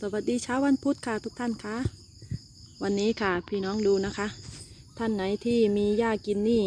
สวัสดีเช้าวันพุธค่ะทุกท่านคะวันนี้ค่ะพี่น้องดูนะคะ ท่านไหนที่มีหญ้ากินนี่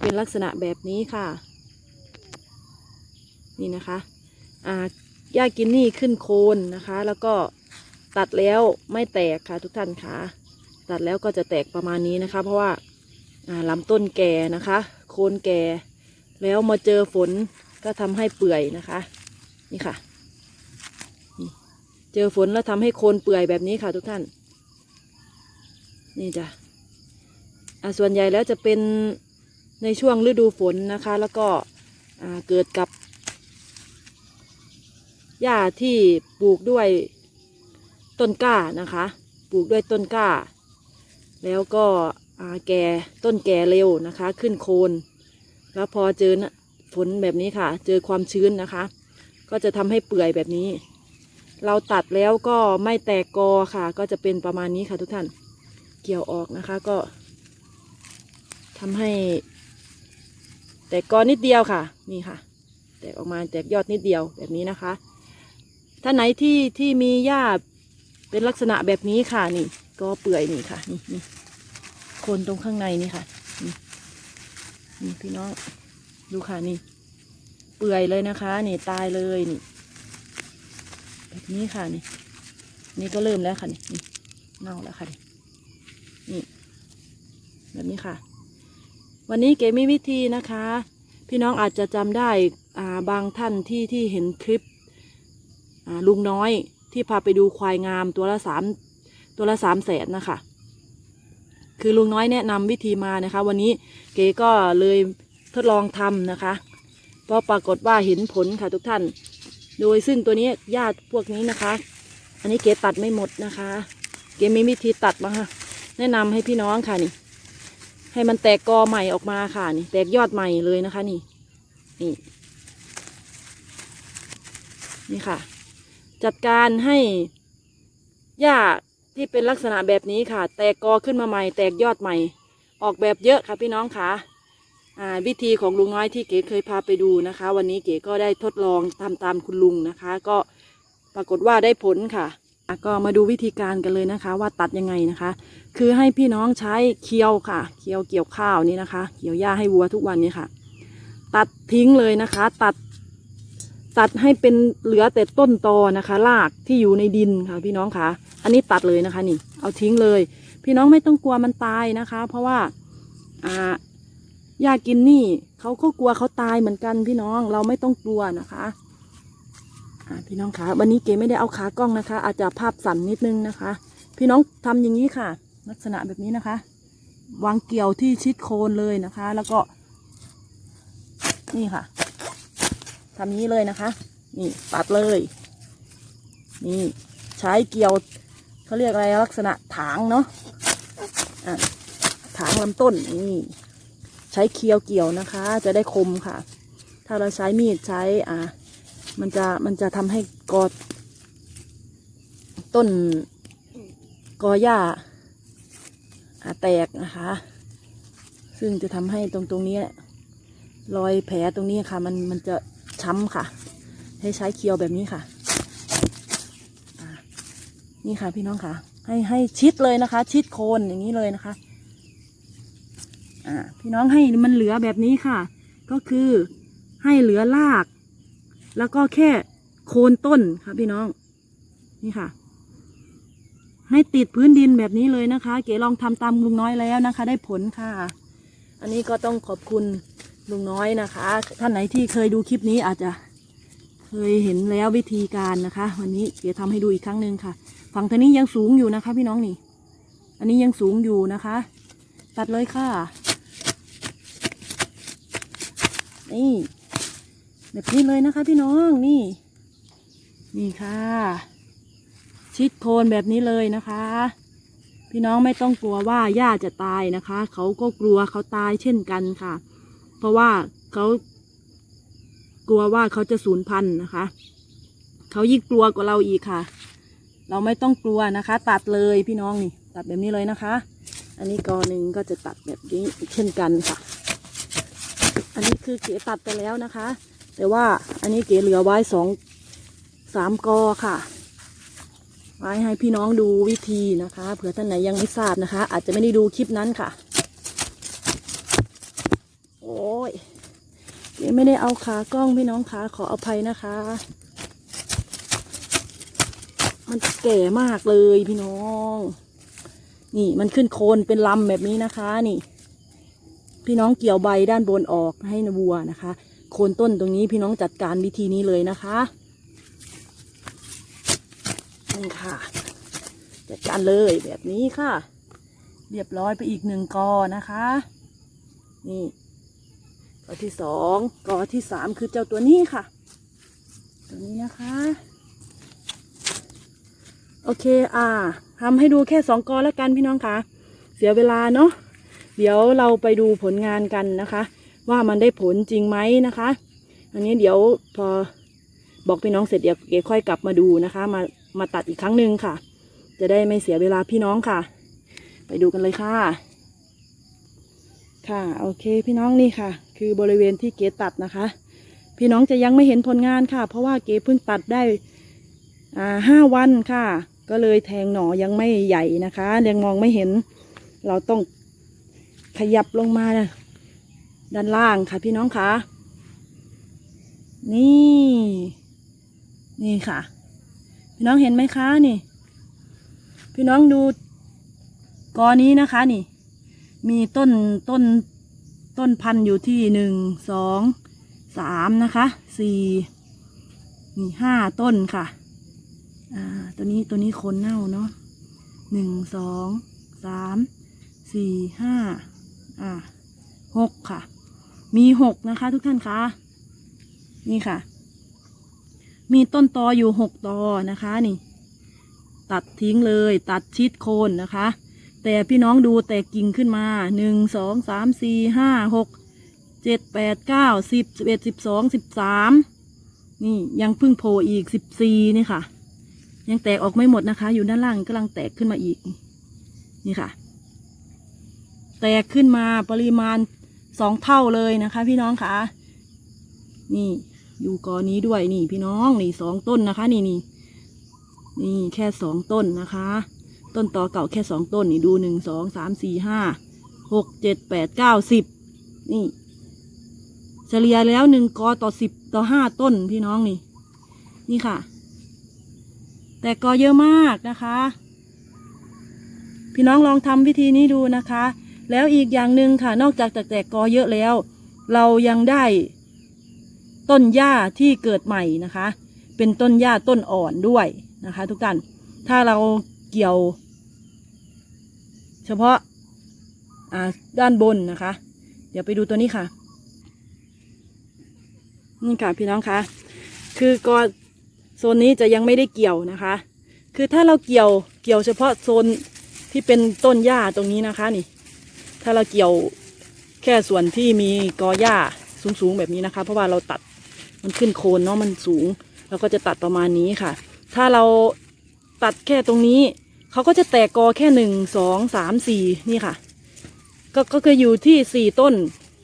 เป็นลักษณะแบบนี้ค่ะ นี่นะคะอ่าหญ้ากินนี่ขึ้นโคนนะคะ แล้วก็ตัดแล้วไม่แตกค่ะทุกท่านคะตัดแล้วก็จะแตกประมาณนี้นะคะ เพราะว่าอ่าลำต้นแก่นะคะ โคนแก่ แล้วมาเจอฝนก็ทำให้เปื่อยนะคะ นี่ค่ะ เจอฝนแล้วทำให้โคนเปื่อยแบบนี้ค่ะทุกท่าน นี่จ้ะอ่าส่วนใหญ่แล้วจะเป็นในช่วงฤดูฝนนะคะ แล้วก็เกิดกับหญ้าที่ปลูกด้วยต้นกล้านะคะ ปลูกด้วยต้นกล้า แล้วก็แก่ต้นแก่เร็วนะคะ ขึ้นโคน แล้วพอเจอฝนแบบนี้ค่ะ เจอความชื้นนะคะ ก็จะทำให้เปื่อยแบบนี้ เราตัดแล้วก็ไม่แตกกอค่ะ ก็จะเป็นประมาณนี้ค่ะทุกท่าน เกี่ยวออกนะคะก็ทำให้ แตกกอนิดเดียวค่ะ นี่ค่ะ แตกออกมาแตกยอดนิดเดียวแบบนี้นะคะ ถ้าไหนที่ที่มีหญ้าเป็นลักษณะแบบนี้ค่ะนี่ ก็เปื่อยนี่ค่ะ นี่นี่โคนตรงข้างในนี่ค่ะนี่นี่พี่น้องดูค่ะนี่ เปื่อยเลยนะคะ นี่ตายเลยนี่ แบบนี้ค่ะนี่ นี่ก็เริ่มแล้วค่ะนี่นี่เน่าแล้วค่ะนี่นี่ แบบนี้ค่ะ วันนี้เก๋มีวิธีนะคะ พี่น้องอาจจะจำได้อ่าบางท่านที่ที่เห็นคลิปอ่าลุงน้อยที่พาไปดูควายงามตัวละสามตัวละสามแสนนะคะ คือลุงน้อยแนะนำวิธีมานะคะ วันนี้เก๋ก็เลยทดลองทำนะคะ เพราะปรากฏว่าเห็นผลค่ะทุกท่าน โดยซึ่งตัวนี้ญาติพวกนี้นะคะ อันนี้เก๋ตัดไม่หมดนะคะ เก๋มีวิธีตัดมาค่ะแนะนำให้พี่น้องค่ะนี่ ให้มันแตกกอใหม่ออกมาค่ะนี่ แตกยอดใหม่เลยนะคะ นี่ นี่ นี่ค่ะ จัดการให้หญ้าที่เป็นลักษณะแบบนี้ค่ะ แตกกอขึ้นมาใหม่ แตกยอดใหม่ ออกแบบเยอะค่ะพี่น้องค่ะ วิธีของลุงน้อยที่เก๋เคยพาไปดูนะคะ วันนี้เก๋ก็ได้ทดลองทำตามคุณลุงนะคะ ก็ปรากฏว่าได้ผลค่ะอะก็มาดูวิธีการกันเลยนะคะ ว่าตัดยังไงนะคะ คือให้พี่น้องใช้เคียวค่ะ เคียวเกี่ยวข้าวนี่นะคะ เกี่ยวหญ้าให้วัวทุกวันนี้ค่ะ ตัดทิ้งเลยนะคะ ตัด ตัดให้เป็นเหลือแต่ต้นตอนะคะรากที่อยู่ในดินค่ะ พี่น้องค่ะอันนี้ตัดเลยนะคะนี่ เอาทิ้งเลย พี่น้องไม่ต้องกลัวมันตายนะคะ เพราะว่าอ่า อยากกินนี่เขาก็กลัวเขาตายเหมือนกันพี่น้องเราไม่ต้องกลัวนะคะพี่น้องคะวันนี้เก๋ไม่ได้เอาขากล้องนะคะ อาจจะภาพสั่นนิดนึงนะคะ พี่น้องทำอย่างนี้ค่ะ ลักษณะแบบนี้นะคะ วางเกี่ยวที่ชิดโคนเลยนะคะ แล้วก็ นี่ค่ะทำนี้เลยนะคะ นี่ตัดเลย นี่ใช้เกี่ยวเขาเรียกอะไรลักษณะถางเนาะะถางลำต้นนี่ ช้เคียวเกี่ยวนะคะ จะได้คมค่ะ ถ้าเราใช้มีดใช้อ่ามันจะมันจะทำให้กอต้นกอหญ้าแตกนะคะ ซึ่งจะทำให้ตรงตรงนี้รอยแผลตรงนี้ค่ะ มันมันจะช้ำค่ะ ให้ใช้เคียวแบบนี้ค่ะนี่ค่ะพี่น้องค่ะ ให้ให้ชิดเลยนะคะ ชิดโคนอย่างนี้เลยนะคะ อ่าพี่น้องให้มันเหลือแบบนี้ค่ะ ก็คือให้เหลือราก แล้วก็แค่โคนต้นค่ะพี่น้องนี่ค่ะ ให้ติดพื้นดินแบบนี้เลยนะคะ เก๋ลองทำตามลุงน้อยแล้วนะคะ ได้ผลค่ะ อันนี้ก็ต้องขอบคุณลุงน้อยนะคะ ท่านไหนที่เคยดูคลิปนี้อาจจะเคยเห็นแล้ววิธีการนะคะ วันนี้เก๋ทำให้ดูอีกครั้งหนึ่งค่ะ ฝั่งทางนี้ยังสูงอยู่นะคะ พี่น้องนี่ อันนี้ยังสูงอยู่นะคะ ตัดเลยค่ะ นี่ แบบนี้เลยนะคะพี่น้องนี่ นี่ค่ะ ชิดโคนแบบนี้เลยนะคะ พี่น้องไม่ต้องกลัวว่าหญ้าจะตายนะคะ เขาก็กลัวเขาตายเช่นกันค่ะ เพราะว่าเขากลัวว่าเขาจะสูญพันธุ์นะคะ เขายิ่งกลัวกว่าเราอีกค่ะ เราไม่ต้องกลัวนะคะ ตัดเลยพี่น้องนี่ ตัดแบบนี้เลยนะคะ อันนี้กอหนึ่งก็จะตัดแบบนี้เช่นกันค่ะ อันนี้คือเก๋ตัดไปแล้วนะคะ แต่ว่าอันนี้เก๋เหลือไว้สองสามกอค่ะ ไว้ให้พี่น้องดูวิธีนะคะเผื่อท่านไหนยังไม่ทราบนะคะ อาจจะไม่ได้ดูคลิปนั้นค่ะ โอ้ยเดี๋ไม่ได้เอาขากล้องพี่น้องขาขออภัยนะคะ มันแก่มากเลยพี่น้อง นี่มันขึ้นโคนเป็นลำแบบนี้นะคะนี่ พี่น้องเกี่ยวใบด้านบนออกให้นวัวนะคะ โคนต้นตรงนี้พี่น้องจัดการวิธีนี้เลยนะคะนี่ค่ะ จัดการเลยแบบนี้ค่ะ เรียบร้อยไปอีกหนึ่งกอนะคะ นี่กอที่สองกอที่สามคือเจ้าตัวนี้ค่ะ ตัวนี้นะคะโอเค อ่าทำให้ดูแค่สองกอแล้วกันพี่น้องคะเสียเวลาเนาะ เดี๋ยวเราไปดูผลงานกันนะคะ ว่ามันได้ผลจริงไหมนะคะ อันนี้เดี๋ยวพอบอกพี่น้องเสร็จเดี๋ยวเก๋ค่อยกลับมาดูนะคะ มามาตัดอีกครั้งหนึ่งค่ะ จะได้ไม่เสียเวลาพี่น้องค่ะ ไปดูกันเลยค่ะ ค่ะโอเคพี่น้องนี่ค่ะ คือบริเวณที่เก๋ตัดนะคะ พี่น้องจะยังไม่เห็นผลงานค่ะ เพราะว่าเก๋เพิ่งตัดได้อ่าห้าวันค่ะ ก็เลยแทงหนอยังไม่ใหญ่นะคะยังมองไม่เห็น เราต้อง ขยับลงมาด้านล่างค่ะพี่น้องคะนี่ นี่ค่ะ พี่น้องเห็นไหมคะนี่ พี่น้องดูกอนี้นะคะนี่ มีต้นต้นต้นพันธุ์อยู่ที่หนึ่งสองสามนะคะสี่นี่ห้าต้นค่ะ อ่า ตัวนี้ตัวนี้คนเน่าเนาะหนึ่งสองสามสี่ห้า อ่าหกค่ะ มีหกนะคะ ทุกท่านคะนี่ค่ะ มีต้นตออยู่หกตอนะคะนี่ ตัดทิ้งเลยตัดชิดโคนนะคะ แต่พี่น้องดูแตกกิ่งขึ้นมาหนึ่งสองสามสี่ห้าหกเจ็ดแปดเก้าสิบสิบเอ็ดสิบสองสิบสามนี่ยังพึ่งโผล่อีกสิบสี่นี่ค่ะ ยังแตกออกไม่หมดนะคะ อยู่ด้านล่างกำลังแตกขึ้นมาอีก นี่ค่ะ แตกขึ้นมาปริมาณสองเท่าเลยนะคะ พี่น้องคะนี่อยู่กอนี้ด้วยนี่พี่น้องนี่สองต้นนะคะ นี่นี่นี่แค่สองต้นนะคะ ต้นตอเก่าแค่สองต้นนี่ดูหนึ่งสองสามสี่ห้าหกเจ็ดแปดเก้าสิบนี่ เฉลี่ยแล้วหนึ่งกอต่อสิบต่อห้าต้นพี่น้องนี่ นี่ค่ะ แต่กอเยอะมากนะคะ พี่น้องลองทำวิธีนี้ดูนะคะ แล้วอีกอย่างหนึ่งค่ะนอกจากแตกกอเยอะแล้ว เรายังได้ ต้นหญ้าที่เกิดใหม่นะคะ เป็นต้นหญ้าต้นอ่อนด้วยนะคะ ทุกท่านถ้าเราเกี่ยว เฉพาะาด้านบนนะคะ เดี๋ยวไปดูตัวนี้ค่ะนี่ค่ะพี่น้องคะคือกอโซนนี้จะยังไม่ได้เกี่ยวนะคะ คือถ้าเราเกี่ยวเกี่ยวเฉพาะโซนที่เป็นต้นหญ้าตรงนี้นะคะนี่ ถ้าเราเกี่ยวแค่ส่วนที่มีกอหญ้าสูงๆแบบนี้นะคะ เพราะว่าเราตัดมันขึ้นโคนเนาะมันสูงเราก็จะตัดประมาณนี้ค่ะ ถ้าเราตัดแค่ตรงนี้เขาก็จะแตกกอแค่หนึ่งสองสามสี่นี่ค่ะ ก็ก็คืออยู่ที่สี่ต้น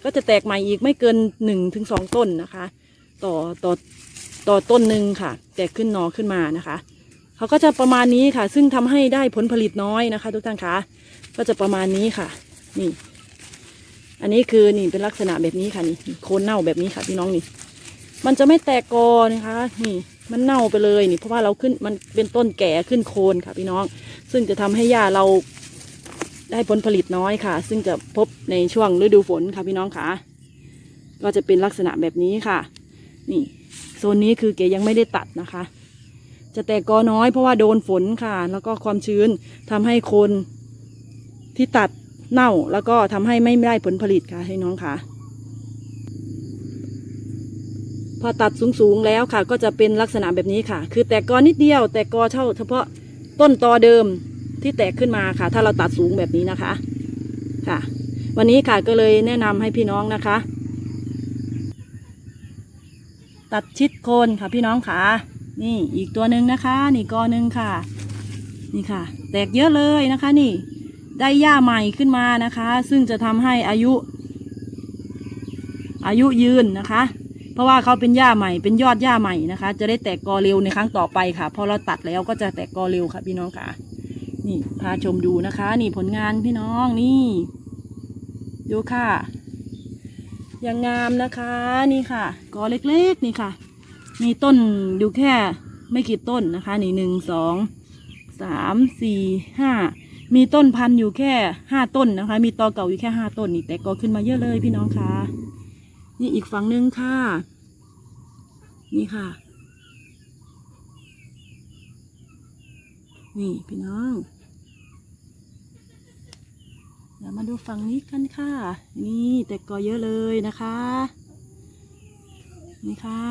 ก็จะแตกใหม่อีกไม่เกินหนึ่งถึงสองต้นนะคะ ต่อต่อต่อต้นหนึ่งค่ะ แตกขึ้นหนอขึ้นมานะคะเขาก็จะประมาณนี้ค่ะ ซึ่งทำให้ได้ผลผลิตน้อยนะคะ ทุกท่านคะก็จะประมาณนี้ค่ะ นี่ อันนี้คือนี่เป็นลักษณะแบบนี้ค่ะนี่โคนเน่าแบบนี้ค่ะพี่น้องนี่ มันจะไม่แตกกอนะคะ นี่มันเน่าไปเลยนี่เพราะว่าเราขึ้นมันเป็นต้นแก่ขึ้นโคนค่ะพี่น้อง ซึ่งจะทำให้หญ้าเราได้ผลผลิตน้อยค่ะ ซึ่งจะพบในช่วงฤดูฝนค่ะพี่น้องค่ะ ก็จะเป็นลักษณะแบบนี้ค่ะ นี่โซนนี้คือเก๋ยังไม่ได้ตัดนะคะ จะแตกกอน้อยเพราะว่าโดนฝนค่ะ แล้วก็ความชื้นทำให้โคนที่ตัด เน่าแล้วก็ทำให้ไม่ได้ผลผลิตค่ะให้น้องค่ะพอตัดสูงๆแล้วค่ะ ก็จะเป็นลักษณะแบบนี้ค่ะ คือแตกกอนิดเดียว แตกกอเท่าเฉพาะต้นตอเดิมที่แตกขึ้นมาค่ะ ถ้าเราตัดสูงแบบนี้นะคะค่ะ วันนี้ค่ะก็เลยแนะนำให้พี่น้องนะคะ ตัดชิดโคนค่ะพี่น้องค่ะ นี่อีกตัวหนึ่งนะคะ นี่กอหนึ่งค่ะ นี่ค่ะ แตกเยอะเลยนะคะ นี่ ได้หญ้าใหม่ขึ้นมานะคะ ซึ่งจะทำให้อายุ อายุยืนนะคะ เพราะว่าเขาเป็นหญ้าใหม่เป็นยอดหญ้าใหม่นะคะ จะได้แตกกอเร็วในครั้งต่อไปค่ะ พอเราตัดแล้วก็จะแตกกอเร็วค่ะ พี่น้องค่ะ นี่พาชมดูนะคะ นี่ผลงานพี่น้องนี่ดูค่ะยังงามนะคะนี่ค่ะ กอเล็กๆนี่ค่ะ มีต้นอยู่แค่ไม่กี่ต้นนะคะ นี่หนึ่งสองสามสี่ห้า มีต้นพันธุ์อยู่แค่ห้าต้นนะคะ มีตอเก่าอยู่แค่ห้าต้นนี่แต่กอขึ้นมาเยอะเลยพี่น้องคะนี่อีกฝั่งหนึ่งค่ะ นี่ค่ะ นี่พี่น้องเดี๋ยวมาดูฝั่งนี้กันค่ะ นี่แต่กอเยอะเลยนะคะ นี่ค่ะ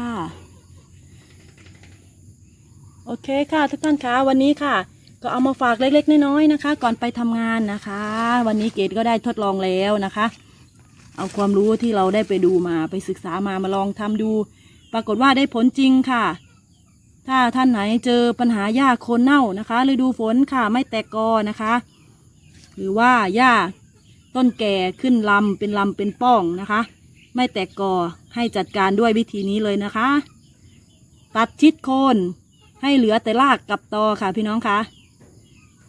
โอเคค่ะทุกท่านคะวันนี้ค่ะ ก็เอามาฝากเล็กๆน้อยๆนะคะ ก่อนไปทำงานนะคะ วันนี้เกดก็ได้ทดลองแล้วนะคะ เอาความรู้ที่เราได้ไปดูมาไปศึกษามามาลองทำดู ปรากฏว่าได้ผลจริงค่ะ ถ้าท่านไหนเจอปัญหาหญ้าโคนเน่านะคะฤดูฝนค่ะไม่แตกกอนะคะ หรือว่าหญ้าต้นแก่ขึ้นลำเป็นลำเป็นป้องนะคะ ไม่แตกกอให้จัดการด้วยวิธีนี้เลยนะคะ ตัดชิดโคนให้เหลือแต่รากกับตอค่ะพี่น้องคะ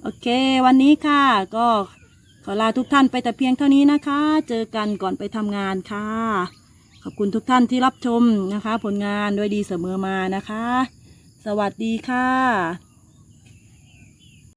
โอเค วันนี้ค่ะ ก็ขอลาทุกท่านไปแต่เพียงเท่านี้นะคะ เจอกันก่อนไปทำงานค่ะ ขอบคุณทุกท่านที่รับชมนะคะ ผลงานด้วยดีเสมอมานะคะ สวัสดีค่ะ